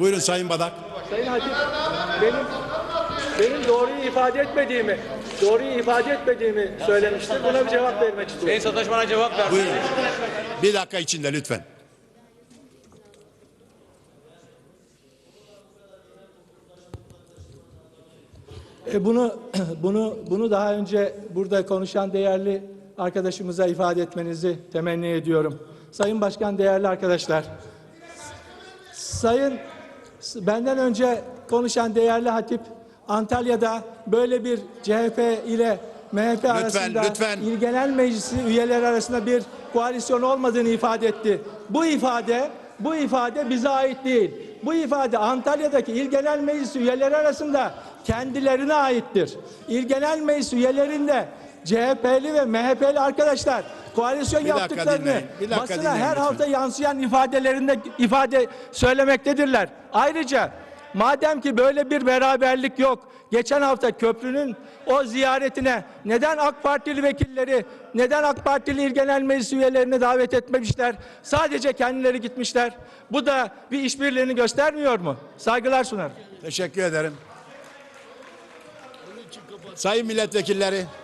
Buyurun Sayın Badak. Sayın Hatip, benim benim doğruyu ifade etmediğimi, doğruyu ifade etmediğimi söylemişti. Buna bir cevap vermek istiyorum. Sayın Sataş bana cevap ver. Buyurun. Bir dakika içinde lütfen. E bunu bunu bunu daha önce burada konuşan değerli arkadaşımıza ifade etmenizi temenni ediyorum. Sayın Başkan, değerli arkadaşlar. Sayın benden önce konuşan değerli hatip Antalya'da böyle bir CHP ile MHP arasında lütfen. İl Genel Meclisi üyeleri arasında bir koalisyon olmadığını ifade etti. Bu ifade bu ifade bize ait değil. Bu ifade Antalya'daki İl Genel Meclisi üyeleri arasında kendilerine aittir. İl Genel Meclisi üyelerinde CHP'li ve MHP'li arkadaşlar koalisyon Bir dakika yaptıklarını dinleyin, bir dakika basına dinleyin her lütfen. hafta yansıyan ifadelerinde ifade söylemektedirler. Ayrıca madem ki böyle bir beraberlik yok, geçen hafta köprünün o ziyaretine neden AK Partili vekilleri, neden AK Partili İl Genel Meclis üyelerini davet etmemişler? Sadece kendileri gitmişler. Bu da bir işbirliğini göstermiyor mu? Saygılar sunarım. Teşekkür ederim. Sayın milletvekilleri.